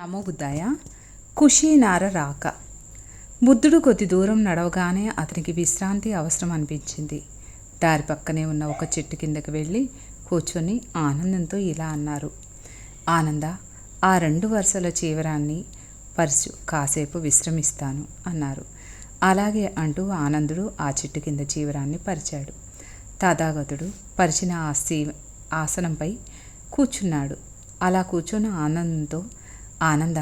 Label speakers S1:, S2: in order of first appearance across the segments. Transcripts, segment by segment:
S1: నమో బుద్ధాయ కుషీనార రాక. బుద్ధుడు కొద్ది దూరం నడవగానే అతనికి విశ్రాంతి అవసరం అనిపించింది. దారి పక్కనే ఉన్న ఒక చెట్టు కిందకి వెళ్ళి కూర్చొని ఆనందంతో ఇలా అన్నారు. ఆనంద ఆ రెండు వరుసల చీవరాన్ని పరుచు కాసేపు విశ్రమిస్తాను అన్నారు. అలాగే అంటూ ఆనందుడు ఆ చెట్టు కింద చీవరాన్ని పరిచాడు. తథాగతుడు పరిచిన ఆ సీ ఆసనంపై కూర్చున్నాడు. అలా కూర్చొని ఆనందంతో ఆనంద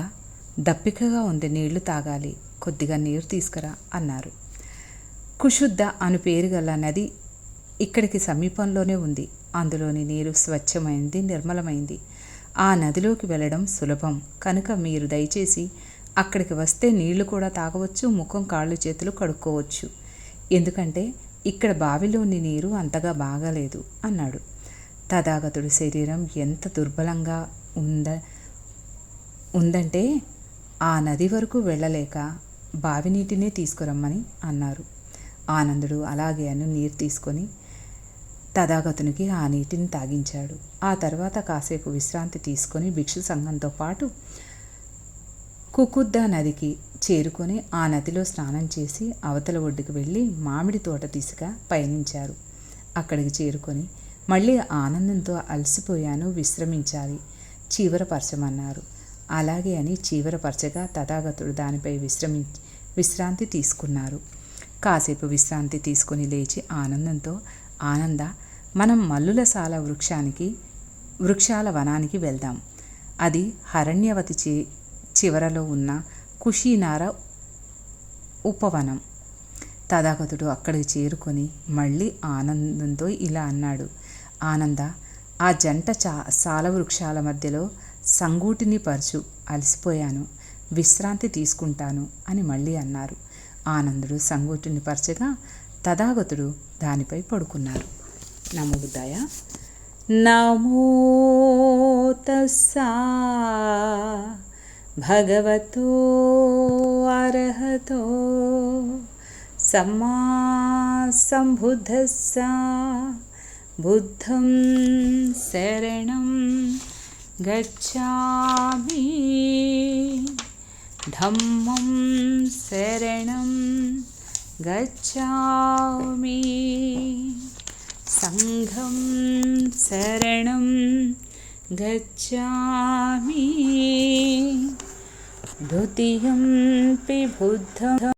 S1: దప్పికగా ఉంది నీళ్ళు తాగాలి కొద్దిగా నీరు తీసుకురా అన్నారు. కుశుద్ధ అను పేరు గల నది ఇక్కడికి సమీపంలోనే ఉంది. అందులోని నీరు స్వచ్ఛమైంది నిర్మలమైంది. ఆ నదిలోకి వెళ్ళడం సులభం. కనుక మీరు దయచేసి అక్కడికి వస్తే నీళ్ళు కూడా తాగవచ్చు ముఖం కాళ్ళు చేతులు కడుక్కోవచ్చు. ఎందుకంటే ఇక్కడ బావిలోని నీరు అంతగా బాగాలేదు అన్నాడు. తథాగతుడి శరీరం ఎంత దుర్బలంగా ఉంద ఉందంటే ఆ నది వరకు వెళ్ళలేక బావి నీటినే తీసుకురమ్మని అన్నారు. ఆనందుడు అలాగే అని నీరు తీసుకొని తథాగతునికి ఆ నీటిని తాగించాడు. ఆ తర్వాత కాసేపు విశ్రాంతి తీసుకొని భిక్షు సంఘంతో పాటు కుకుద్దా నదికి చేరుకొని ఆ నదిలో స్నానం చేసి అవతల ఒడ్డుకు వెళ్ళి మామిడి తోట దిశగా పయనించారు. అక్కడికి చేరుకొని మళ్ళీ ఆనందంతో అలసిపోయాను విశ్రమించాలి చీవరపరచమన్నారు అలాగే అని చీవరపరచగా తథాగతుడు దానిపై విశ్రమి విశ్రాంతి తీసుకున్నారు. కాసేపు విశ్రాంతి తీసుకుని లేచి ఆనందంతో ఆనంద మనం మల్లులసాల వృక్షానికి వృక్షాల వనానికి వెళ్దాం. అది హరణ్యవతి చి చివరలో ఉన్న కుషీనార ఉపవనం. తథాగతుడు అక్కడికి చేరుకొని మళ్ళీ ఆనందంతో ఇలా అన్నాడు ఆనంద ఆ జంట చా సాల వృక్షాల మధ్యలో సంగూటిని పరచు అలసిపోయాను. విశ్రాంతి తీసుకుంటాను అని మళ్ళీ అన్నారు. ఆనందుడు సంగూటిని పరచగా తథాగతుడు దానిపై పడుకున్నారు. నమో నమోతస్స నమో తస్సా. భగవతో అర్హతో. సమ్మా సంబుద్ధస్సా. బుద్ధం శరణం गच्छामि। धम्मं शरणं गच्छामि। सङ्घं शरणं गच्छामि। द्वितीयं पि बुद्धम्